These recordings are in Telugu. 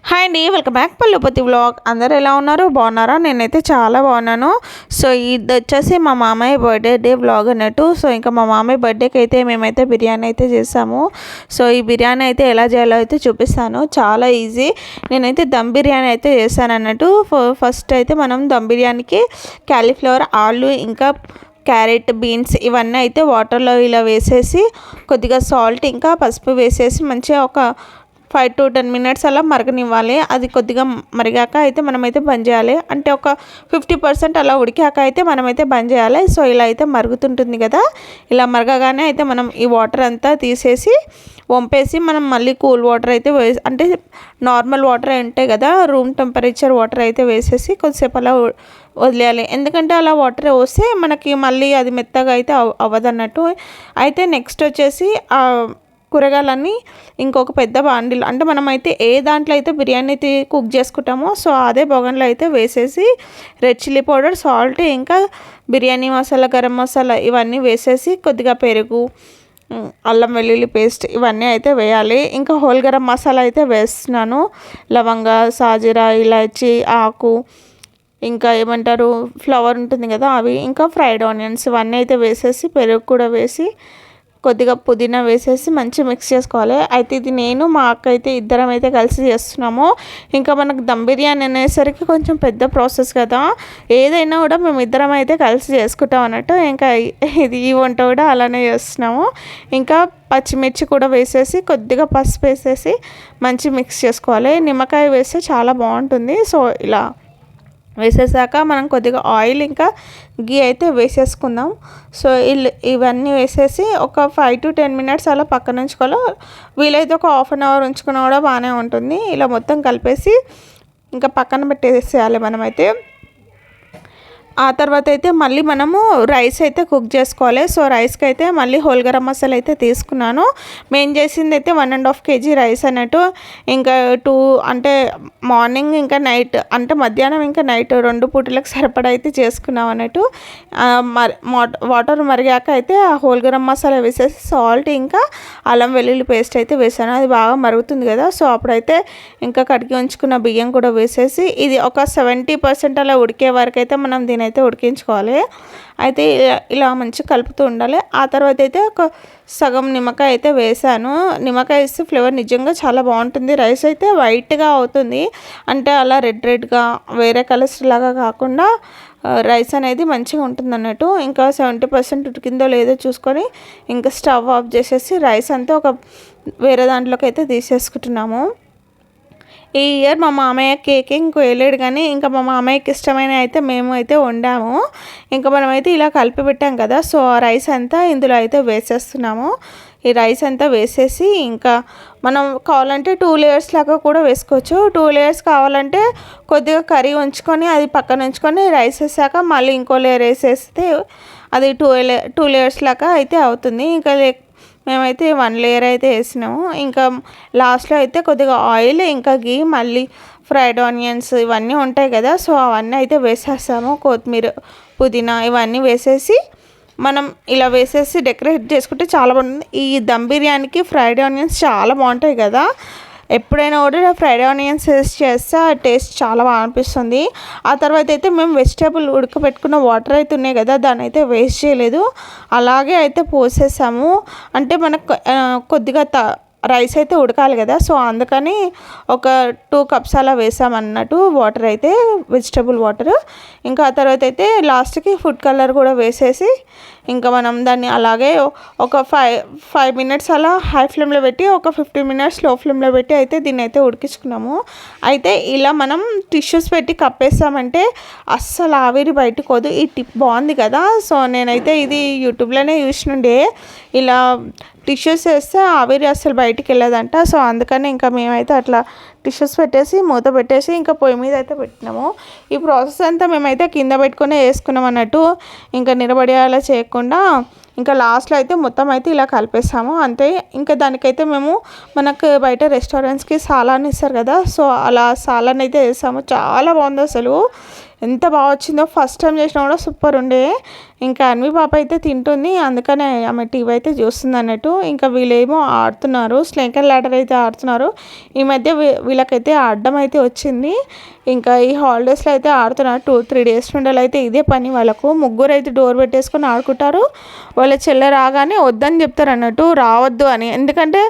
హాయ్ అండి వెల్కమ్ బ్యాక్ పల్లుపతి వ్లాగ్ అందరు ఎలా ఉన్నారు? బాగున్నారా? నేనైతే చాలా బాగున్నాను. సో ఇది వచ్చేసి మా మామయ్య బర్త్డే డే వ్లాగ్ అన్నట్టు. సో ఇంకా మా మామయ్య బర్త్డేకి అయితే మేమైతే బిర్యానీ అయితే చేసాము. సో ఈ బిర్యానీ అయితే ఎలా చేయాలో అయితే చూపిస్తాను. చాలా ఈజీ నేనైతే దమ్ బిర్యానీ అయితే చేశాను అన్నట్టు. ఫస్ట్ అయితే మనం దమ్ బిర్యానీకి క్యాలీఫ్లవర్ ఆలు ఇంకా క్యారెట్ బీన్స్ ఇవన్నీ అయితే వాటర్లో ఇలా వేసేసి కొద్దిగా సాల్ట్ ఇంకా పసుపు వేసేసి మంచిగా ఒక ఫైవ్ టు టెన్ మినిట్స్ అలా మరగనివ్వాలి. అది కొద్దిగా మరిగాక అయితే మనమైతే బంద్ చేయాలి. అంటే ఒక ఫిఫ్టీ పర్సెంట్ అలా ఉడికాక అయితే మనమైతే బంద్ చేయాలి. సో ఇలా అయితే మరుగుతుంటుంది కదా. ఇలా మరగగానే అయితే మనం ఈ వాటర్ అంతా తీసేసి వంపేసి మనం మళ్ళీ కూల్ వాటర్ అయితే వేసి అంటే నార్మల్ వాటర్ ఉంటాయి కదా రూమ్ టెంపరేచర్ వాటర్ అయితే వేసేసి కొద్దిసేపు అలా వదిలేయాలి. ఎందుకంటే అలా వాటర్ వస్తే మనకి మళ్ళీ అది మెత్తగా అయితే అవ్వదన్నట్టు. అయితే నెక్స్ట్ వచ్చేసి కూరగాయలన్నీ ఇంకొక పెద్ద బాండిల్. అంటే మనమైతే ఏ దాంట్లో అయితే బిర్యానీ అయితే కుక్ చేసుకుంటామో సో అదే బొగన్లో అయితే వేసేసి రెడ్ చిల్లీ పౌడర్ సాల్ట్ ఇంకా బిర్యానీ మసాలా గరం మసాలా ఇవన్నీ వేసేసి కొద్దిగా పెరుగు అల్లం వెల్లుల్లి పేస్ట్ ఇవన్నీ అయితే వేయాలి. ఇంకా హోల్ గరం మసాలా అయితే వేస్తున్నాను. లవంగ సాజీరా ఇలాచి ఆకు ఇంకా ఏమంటారు ఫ్లవర్ ఉంటుంది కదా అవి ఇంకా ఫ్రైడ్ ఆనియన్స్ ఇవన్నీ అయితే వేసేసి పెరుగు కూడా వేసి కొద్దిగా పుదీనా వేసేసి మంచిగా మిక్స్ చేసుకోవాలి. అయితే ఇది నేను మా అక్క అయితే ఇద్దరం అయితే కలిసి చేస్తున్నాము. ఇంకా మనకు దమ్ బిర్యానీ అనేసరికి కొంచెం పెద్ద ప్రాసెస్ కదా. ఏదైనా కూడా మేము ఇద్దరం అయితే కలిసి చేసుకుంటాం అన్నట్టు. ఇంకా ఇది ఈ వంట కూడా అలానే చేస్తున్నాము. ఇంకా పచ్చిమిర్చి కూడా వేసేసి కొద్దిగా పసుపు వేసేసి మంచి మిక్స్ చేసుకోవాలి. నిమ్మకాయ వేస్తే చాలా బాగుంటుంది. సో ఇలా వేసేసాక మనం కొద్దిగా ఆయిల్ ఇంకా గీ అయితే వేసేసుకుందాం. సో ఇవన్నీ వేసేసి ఒక ఫైవ్ టు టెన్ మినిట్స్ అలా పక్కన ఉంచుకోవాలి వీలైతే ఒక హాఫ్ అన్ అవర్ ఉంచుకున్నా కూడా బాగానే ఉంటుంది. ఇలా మొత్తం కలిపేసి ఇంకా పక్కన పెట్టేసేయాలి మనమైతే. ఆ తర్వాత అయితే మళ్ళీ మనము రైస్ అయితే కుక్ చేసుకోవాలి. సో రైస్కి అయితే మళ్ళీ హోల్ గరం మసాలా అయితే తీసుకున్నాను. మేము చేసింది అయితే one and half KG rice అన్నట్టు. ఇంకా టూ అంటే మార్నింగ్ ఇంకా నైట్ అంటే మధ్యాహ్నం ఇంకా నైట్ రెండు పూటలకు సరిపడా అయితే చేసుకున్నాం అన్నట్టు. వాటర్ మరిగాక అయితే ఆ హోల్ గరం మసాలా వేసేసి సాల్ట్ ఇంకా అల్లం వెల్లుల్లి పేస్ట్ అయితే వేసాను. అది బాగా మరుగుతుంది కదా. సో అప్పుడైతే ఇంకా కడిగి ఉంచుకున్న బియ్యం కూడా వేసేసి ఇది ఒక సెవెంటీ పర్సెంట్ అలా ఉడికే వరకు అయితే మనం దీని అయితే ఉడికించుకోవాలి. అయితే ఇలా మంచిగా కలుపుతూ ఉండాలి. ఆ తర్వాత అయితే ఒక సగం నిమ్మకాయ అయితే వేసాను. నిమ్మకాయ వేస్తే ఫ్లేవర్ నిజంగా చాలా బాగుంటుంది. రైస్ అయితే వైట్గా అవుతుంది. అంటే అలా రెడ్ రెడ్గా వేరే కలర్స్ లాగా కాకుండా రైస్ అనేది మంచిగా ఉంటుంది అన్నట్టు. ఇంకా సెవెంటీ పర్సెంట్ ఉడికిందో లేదో చూసుకొని ఇంకా స్టవ్ ఆఫ్ చేసేసి రైస్ అంతా ఒక వేరే దాంట్లోకి అయితే తీసేసుకుంటున్నాము. ఈ ఇయర్ మా మామయ్య కేక్ ఇంకో వేయలేడు కానీ ఇంకా మా మామయ్యకి ఇష్టమైన అయితే మేము అయితే వండాము. ఇంకా మనమైతే ఇలా కలిపి పెట్టాం కదా. సో ఆ రైస్ అంతా ఇందులో అయితే వేసేస్తున్నాము. ఈ రైస్ అంతా వేసేసి ఇంకా మనం కావాలంటే టూ లేయర్స్ లాగా కూడా వేసుకోవచ్చు. టూ లేయర్స్ కావాలంటే కొద్దిగా కర్రీ ఉంచుకొని అది పక్కన ఉంచుకొని రైస్ వేసాక మళ్ళీ ఇంకో లేయర్ వేసేస్తే అది టూ టూ లేయర్స్ లాగా అయితే అవుతుంది. ఇంకా మేమైతే వన్ లేయర్ అయితే వేసినాము. ఇంకా లాస్ట్లో అయితే కొద్దిగా ఆయిల్ ఇంకా గీ మళ్ళీ ఫ్రైడ్ ఆనియన్స్ ఇవన్నీ ఉంటాయి కదా సో అవన్నీ అయితే వేసేస్తాము. కొత్తిమీర పుదీనా ఇవన్నీ వేసేసి మనం ఇలా వేసేసి డెకరేట్ చేసుకుంటే చాలా బాగుంటుంది. ఈ దమ్ బిర్యానీకి ఫ్రైడ్ ఆనియన్స్ చాలా బాగుంటాయి కదా ఎప్పుడైనా కూడా ఫ్రైడ్ ఆనియన్స్ వేసి చేస్తే ఆ టేస్ట్ చాలా బాగా అనిపిస్తుంది. ఆ తర్వాత అయితే మేము వెజిటేబుల్ ఉడకబెట్టుకున్న వాటర్ అయితే ఉన్నాయి కదా దాన్ని అయితే వేస్ట్ చేయలేదు. అలాగే అయితే పోసేసాము. అంటే మనకు కొద్దిగా త రైస్ అయితే ఉడకాలి కదా సో అందుకని ఒక టూ కప్స్ అలా వేసామన్నట్టు వాటర్ అయితే వెజిటబుల్ వాటర్. ఇంకా ఆ తర్వాత అయితే లాస్ట్కి ఫుడ్ కలర్ కూడా వేసేసి ఇంకా మనం దాన్ని అలాగే ఒక ఫైవ్ ఫైవ్ మినిట్స్ అలా హై ఫ్లేమ్లో పెట్టి ఒక ఫిఫ్టీన్ మినిట్స్లో ఫ్లేమ్లో పెట్టి అయితే దీన్ని అయితే ఉడికించుకున్నాము. అయితే ఇలా మనం టిష్యూస్ పెట్టి కప్పేస్తామంటే అస్సలు ఆవిరి బయటకోదు ఈ టిప్ బాగుంది కదా. సో నేనైతే ఇది యూట్యూబ్లోనే చూసినుండే ఇలా టిష్యూస్ వేస్తే ఆవిరి అస్సలు బయటికి వెళ్ళదంట. సో అందుకని ఇంకా మేమైతే అట్లా టిష్యూస్ పెట్టేసి మూత పెట్టేసి ఇంకా పొయ్యి మీద అయితే పెట్టినాము. ఈ ప్రాసెస్ అంతా మేమైతే కింద పెట్టుకునే వేసుకున్నాం అన్నట్టు. ఇంకా నిలబడి అలా చేయకుండా ఇంకా లాస్ట్లో అయితే మొత్తం అయితే ఇలా కలిపేస్తాము అంతే ఇంకా దానికైతే మేము మనకు బయట రెస్టారెంట్స్కి సాలాన్ ఇస్తారు కదా సో అలా సాలాన్ అయితే వేసాము. చాలా బాగుంది అసలు. ఎంత బాగా వచ్చిందో ఫస్ట్ టైం చేసినా కూడా సూపర్ ఉండే. ఇంకా అన్వి పాప అయితే తింటుంది అందుకనే ఆమె టీవీ అయితే చూస్తుంది అన్నట్టు. ఇంకా వీళ్ళేమో ఆడుతున్నారు స్నేకర్ ల్యాడర్ అయితే ఆడుతున్నారు. ఈ మధ్య వీళ్ళకైతే ఆడడం అయితే వచ్చింది. ఇంకా ఈ హాలిడేస్లో అయితే ఆడుతున్నారు. టూ త్రీ డేస్ నుండి అయితే ఇదే పని వాళ్ళకు. ముగ్గురు అయితే డోర్ పెట్టేసుకొని ఆడుకుంటారు. వాళ్ళ చెల్లె రాగానే వద్దని చెప్తారు అన్నట్టు. రావద్దు అని. ఎందుకంటే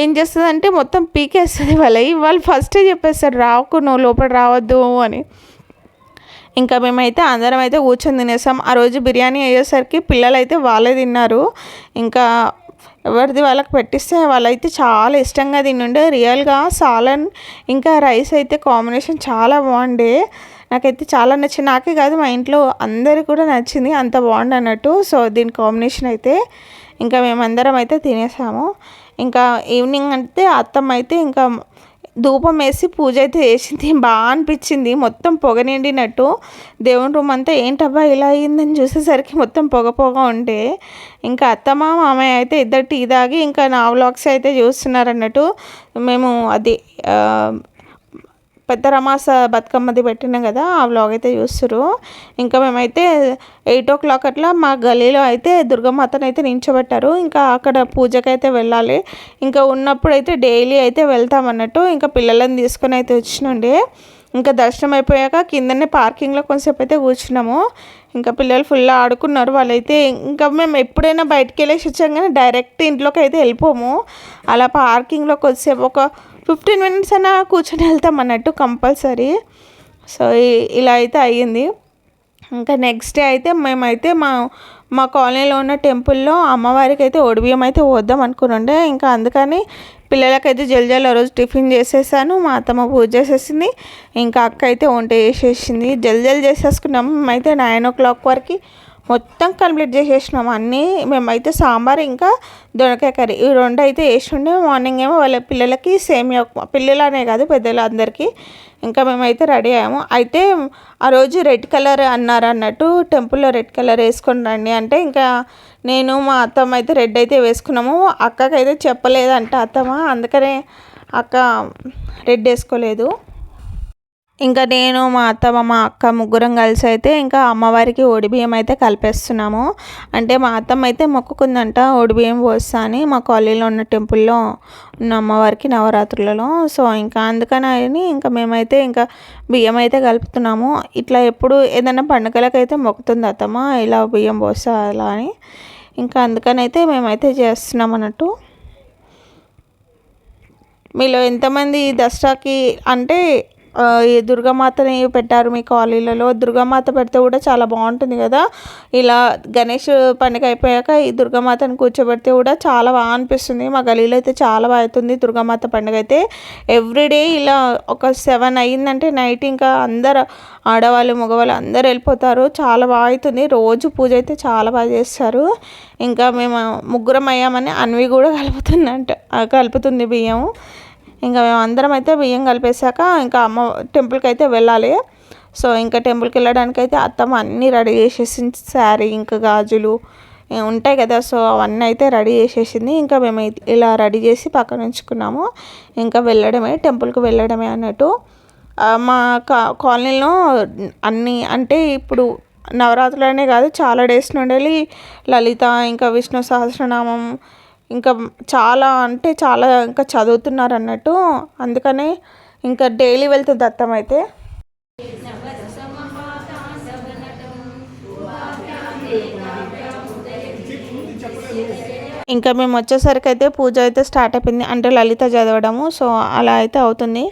ఏం చేస్తుంది అంటే మొత్తం పీకేస్తుంది వాళ్ళ. వాళ్ళు ఫస్టే చెప్పేస్తారు రాకు నువ్వు లోపల రావద్దు అని. ఇంకా మేమైతే అందరం అయితే కూర్చొని తినేసాం. ఆ రోజు బిర్యానీ అయ్యేసరికి పిల్లలు అయితే వాళ్ళే తిన్నారు. ఇంకా ఎవరిది వాళ్ళకి పెట్టిస్తే వాళ్ళైతే చాలా ఇష్టంగా తినుండే. రియల్గా సాలన్ ఇంకా రైస్ అయితే కాంబినేషన్ చాలా బాగుండే. నాకైతే చాలా నచ్చింది. నాకే కాదు మా ఇంట్లో అందరికి కూడా నచ్చింది. అంత బాగుంది అన్నట్టు. సో దీని కాంబినేషన్ అయితే ఇంకా మేమందరం అయితే తినేసాము. ఇంకా ఈవినింగ్ అంటే అత్తమ్మ అయితే ఇంకా ధూపం వేసి పూజ అయితే చేసింది. బాగా అనిపించింది. మొత్తం పొగ నిండినట్టు. దేవుని రూమ్ అంతా ఏంటబ్బా ఇలా అయిందని చూసేసరికి మొత్తం పొగ పొగ ఉంటే. ఇంకా అత్తమ్మ మామయ్య అయితే ఇద్దరు టీ తాగి ఇంకా నా వ్లాగ్స్ అయితే చూస్తున్నారు అన్నట్టు మేము అది పెద్ద రమాస బతుకమ్మది పెట్టినాం కదా ఆ వ్లాగ్ అయితే చూస్తారు ఇంకా మేమైతే ఎయిట్ ఓ క్లాక్ అట్లా మా గలీలో అయితే దుర్గమాతను అయితే నించోబెట్టారు. ఇంకా అక్కడ పూజకైతే వెళ్ళాలి. ఇంకా ఉన్నప్పుడు అయితే డైలీ అయితే వెళ్తాం అన్నట్టు ఇంకా పిల్లలను తీసుకొని అయితే వచ్చినండి. ఇంకా దర్శనం అయిపోయాక కిందనే పార్కింగ్లో కొంచెంసేపు అయితే కూర్చున్నాము. ఇంకా పిల్లలు ఫుల్ ఆడుకున్నారు వాళ్ళైతే. ఇంకా మేము ఎప్పుడైనా బయటకు వెళ్ళేసి వచ్చాం కానీ డైరెక్ట్ ఇంట్లోకి అయితే వెళ్ళిపోము. అలా పార్కింగ్లో కొద్దిసేపు ఒక ఫిఫ్టీన్ మినిట్స్ అయినా కూర్చొని వెళ్తాం అన్నట్టు కంపల్సరీ. సో ఇలా అయితే అయ్యింది. ఇంకా నెక్స్ట్ డే అయితే మేమైతే మా మా కాలనీలో ఉన్న టెంపుల్లో అమ్మవారికి అయితే ఒడిబియ్యం అయితే వద్దాం అనుకుని ఇంకా అందుకని పిల్లలకైతే జల్ జల్ రోజు టిఫిన్ చేసేసాను. మా అత్తమ్మ పూజ చేసేసింది. ఇంకా అక్క అయితే వంట చేసేసింది. జల్ జల్ చేసేసుకున్నాము మేమైతే నైన్ ఓ క్లాక్ వరకు మొత్తం కంప్లీట్ చేసేసినాము. అన్నీ మేమైతే సాంబార్ ఇంకా దొండకాయ కర్రీ. ఈ రెండు అయితే వేసిండే. మార్నింగ్ ఏమో వాళ్ళ పిల్లలకి సేమియా పిల్లలనే కాదు పెద్దలు అందరికీ ఇంకా మేమైతే రెడీ అయ్యాము. అయితే ఆ రోజు రెడ్ కలర్ అన్నారు అన్నట్టు టెంపుల్లో రెడ్ కలర్ వేసుకొని రండి అంటే ఇంకా నేను మా అత్తమ్మ అయితే రెడ్ అయితే వేసుకున్నాము. అక్కకైతే చెప్పలేదంట అత్తమ్మ అందుకనే అక్క రెడ్ వేసుకోలేదు. ఇంకా నేను మా అత్తమ్మ మా అక్క ముగ్గురం కలిసి అయితే ఇంకా అమ్మవారికి ఒడిబియ్యం అయితే కలిపేస్తున్నాము. అంటే మా అత్తమ్మ అయితే మొక్కుకుందంట ఒడిబియ్యం పోస్తా అని. మా కాలనీలో ఉన్న టెంపుల్లో ఉన్న అమ్మవారికి నవరాత్రులలో. సో ఇంకా అందుకని ఇంకా మేమైతే ఇంకా బియ్యం అయితే కలుపుతున్నాము. ఇట్లా ఎప్పుడు ఏదైనా పండుగలకైతే మొక్కుతుంది అత్తమ్మ ఇలా బియ్యం పోస్తా అలా అని. ఇంకా అందుకనైతే మేమైతే చేస్తున్నాం అన్నట్టు. మీలో ఎంతమంది దసరాకి అంటే దుర్గామాతని పెట్టారు మీ కాలనీలలో. దుర్గామాత పెడితే కూడా చాలా బాగుంటుంది కదా. ఇలా గణేష్ పండుగ అయిపోయాక ఈ దుర్గామాతను కూర్చోబెడితే కూడా చాలా బాగా అనిపిస్తుంది. మా గలీలో అయితే చాలా బాగా అవుతుంది దుర్గామాత పండుగ అయితే. ఎవ్రీడే ఇలా ఒక సెవెన్ అయిందంటే నైట్ ఇంకా అందరు ఆడవాళ్ళు మగవాళ్ళు అందరు వెళ్ళిపోతారు. చాలా బాగా అవుతుంది. రోజు పూజ అయితే చాలా బాగా చేస్తారు. ఇంకా మేము ముగ్గురం అయ్యామని అన్వి కూడా కలుపుతుందంట కలుపుతుంది బియ్యం ఇంకా మేము అందరం అయితే బియ్యం కలిపేశాక ఇంకా అమ్మ టెంపుల్కి అయితే వెళ్ళాలి. సో ఇంకా టెంపుల్కి వెళ్ళడానికి అయితే అత్తమ్మ అన్నీ రెడీ చేసేసింది. శారీ ఇంకా గాజులు ఉంటాయి కదా సో అవన్నీ అయితే రెడీ చేసేసింది. ఇంకా మేము ఇలా రెడీ చేసి పక్కన ఉంచుకున్నాము. ఇంకా వెళ్ళడమే టెంపుల్కి వెళ్ళడమే అన్నట్టు. మా కా కాలనీలో అన్నీ అంటే ఇప్పుడు నవరాత్రులనే కాదు చాలా డేస్ నుండి లలిత ఇంకా విష్ణు సహస్రనామం ఇంకా చాలా అంటే చాలా ఇంకా చదువుతున్నారు అన్నట్టు. అందుకనే ఇంకా డైలీ వెళ్తుంది దత్తం అయితే. ఇంకా మేము వచ్చేసరికి అయితే పూజ అయితే స్టార్ట్ అయిపోయింది. అంటే లలిత చదవడము సో అలా అయితే అవుతుంది.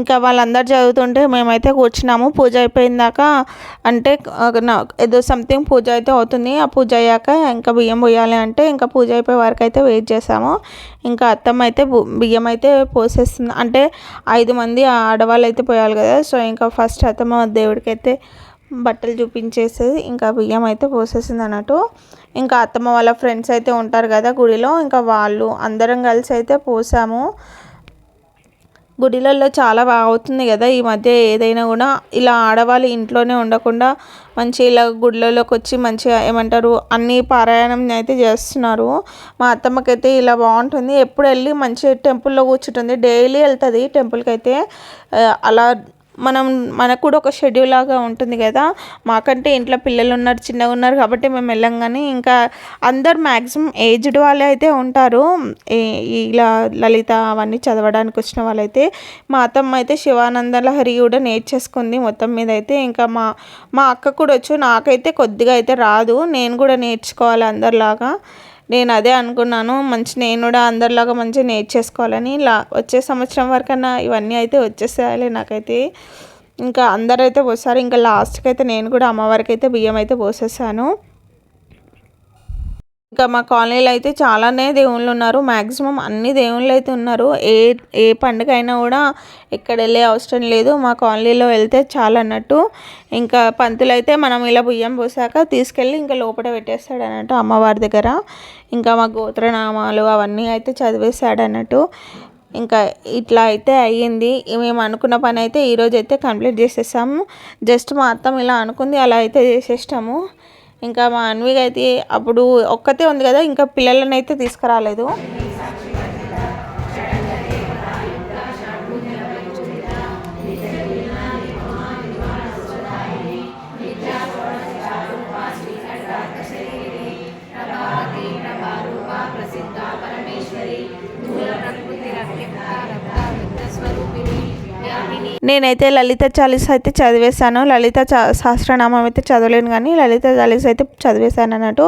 ఇంకా వాళ్ళందరు చదువుతుంటే మేమైతే కూర్చున్నాము. పూజ అయిపోయిందాక అంటే ఏదో సంథింగ్ పూజ అయితే అవుతుంది. ఆ పూజ అయ్యాక ఇంకా బియ్యం పోయాలి అంటే ఇంకా పూజ అయిపోయే వరకు అయితే వెయిట్ చేసాము. ఇంకా అత్తమ్మ అయితే బియ్యం అయితే పోసేస్తుంది. అంటే ఐదు మంది ఆడవాళ్ళు అయితే పోయాలి కదా. సో ఇంకా ఫస్ట్ అత్తమ్మ దేవుడికి అయితే బట్టలు చూపించేసేది. ఇంకా బియ్యం అయితే పోసేసింది అన్నట్టు. ఇంకా అత్తమ్మ వాళ్ళ ఫ్రెండ్స్ అయితే ఉంటారు కదా గుడిలో. ఇంకా వాళ్ళు అందరం కలిసి అయితే పోసాము. గుడిలలో చాలా బాగా అవుతుంది కదా. ఈ మధ్య ఏదైనా కూడా ఇలా ఆడవాళ్ళు ఇంట్లోనే ఉండకుండా మంచి ఇలా గుడిలలోకి వచ్చి మంచిగా ఏమంటారు అన్ని పారాయణం అయితే చేస్తున్నారు. మా అత్తమ్మకైతే ఇలా బాగుంటుంది. ఎప్పుడు వెళ్ళి మంచి టెంపుల్లో కూర్చుంటుంది. డైలీ వెళ్తుంది టెంపుల్కి అయితే అలా మనం మనకు కూడా ఒక షెడ్యూల్ లాగా ఉంటుంది కదా. మాకంటే ఇంట్లో పిల్లలు ఉన్నారు చిన్నగా ఉన్నారు కాబట్టి మేము వెళ్ళాం కానీ ఇంకా అందరు మ్యాక్సిమం ఏజ్డ్ వాళ్ళే అయితే ఉంటారు. ఇలా లలిత అవన్నీ చదవడానికి వచ్చిన వాళ్ళైతే మా అత్తమ్మ అయితే శివానంద లహరి కూడా నేర్చేసుకుంది మొత్తం మీద అయితే. ఇంకా మా మా అక్క కూడా వచ్చు నాకైతే కొద్దిగా అయితే రాదు నేను కూడా నేర్చుకోవాలి అందరిలాగా. నేను అదే అనుకున్నాను. మంచి నేను కూడా అందరిలాగా మంచిగా నేర్చేసుకోవాలని. లా వచ్చే సంవత్సరం వరకన్నా ఇవన్నీ అయితే వచ్చేసేయాలి నాకైతే. ఇంకా అందరైతే పోసారు. ఇంకా లాస్ట్కి అయితే నేను కూడా అమ్మవారికి అయితే బియ్యం అయితే పోసేసాను. ఇంకా మా కాలనీలో అయితే చాలానే దేవుళ్ళు ఉన్నారు. మ్యాక్సిమం అన్ని దేవుళ్ళు అయితే ఉన్నారు. ఏ ఏ పండుగ అయినా కూడా ఎక్కడ వెళ్ళే అవసరం లేదు. మా కాలనీలో వెళ్తే చాలా అన్నట్టు. ఇంకా పంతులు అయితే మనం ఇలా బియ్యం పోసాక తీసుకెళ్ళి ఇంకా లోపల పెట్టేస్తాడు అన్నట్టు అమ్మవారి దగ్గర. ఇంకా మా గోత్రనామాలు అవన్నీ అయితే చదివేశాడు అన్నట్టు. ఇంకా ఇట్లా అయితే అయ్యింది. మేము అనుకున్న పని అయితే ఈరోజు అయితే కంప్లీట్ చేసేసాము. జస్ట్ మా అత్తం ఇలా అనుకుంది అలా అయితే చేసేసాము ఇంకా మా అన్వికి అయితే అప్పుడు ఒక్కతే ఉంది కదా ఇంకా పిల్లలని అయితే తీసుకురాలేదు. నేనైతే లలిత చాలీస్ అయితే చదివేశాను. లలిత సహస్రనామం అయితే చదవలేను కానీ లలిత చాలీస్ అయితే చదివేశాను అన్నట్టు.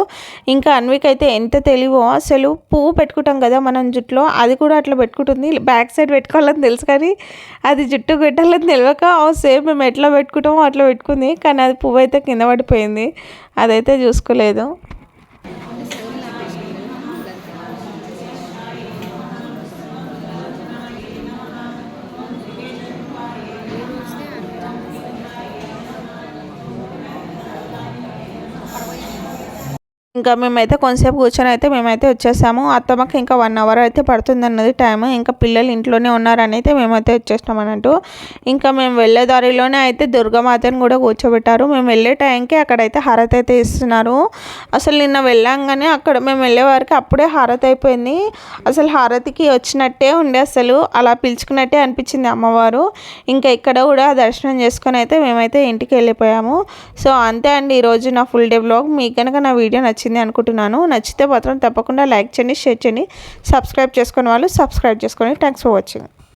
ఇంకా అన్విక్ అయితే ఎంత తెలివో అసలు పువ్వు పెట్టుకుంటాం కదా మనం జుట్టులో అది కూడా అట్లా పెట్టుకుంటుంది. బ్యాక్ సైడ్ పెట్టుకోవాలని తెలుసు కానీ అది జుట్టు పెట్టాలని తెలియక సేమ్ మేము ఎట్లా పెట్టుకుంటామో అట్లా పెట్టుకుంది. కానీ అది పువ్వు అయితే కింద పడిపోయింది. అదైతే చూసుకోలేదు. ఇంకా మేమైతే కొంతసేపు కూర్చొని అయితే మేమైతే వచ్చేసాము. అత్తమ్మకి ఇంకా వన్ అవర్ అయితే పడుతుంది అన్నది టైం ఇంకా పిల్లలు ఇంట్లోనే ఉన్నారని అయితే మేమైతే వచ్చేసినాం అన్నట్టు. ఇంకా మేము వెళ్ళే దారిలోనే అయితే దుర్గామాతను కూడా కూర్చోబెట్టారు. మేము వెళ్ళే టైంకి అక్కడైతే హారతి అయితే ఇస్తున్నారు. అసలు నిన్న వెళ్ళాంగానే అక్కడ మేము వెళ్ళే వారికి అప్పుడే హారతి అయిపోయింది. అసలు హారతికి వచ్చినట్టే ఉండే అసలు. అలా పిలుచుకున్నట్టే అనిపించింది అమ్మవారు. ఇంకా ఇక్కడ కూడా దర్శనం చేసుకొని అయితే మేమైతే ఇంటికి వెళ్ళిపోయాము. సో అంతే అండి. ఈరోజు నా ఫుల్ డే బ్లాగ్ మీకు కనుక నా వీడియో నచ్చింది నచ్చింది అనుకుంటున్నాను. నచ్చితే మాత్రం తప్పకుండా లైక్ చేయండి షేర్ చేయండి సబ్స్క్రైబ్ చేసుకునే వాళ్ళు సబ్స్క్రైబ్ చేసుకోండి థ్యాంక్స్ ఫర్ వాచింగ్.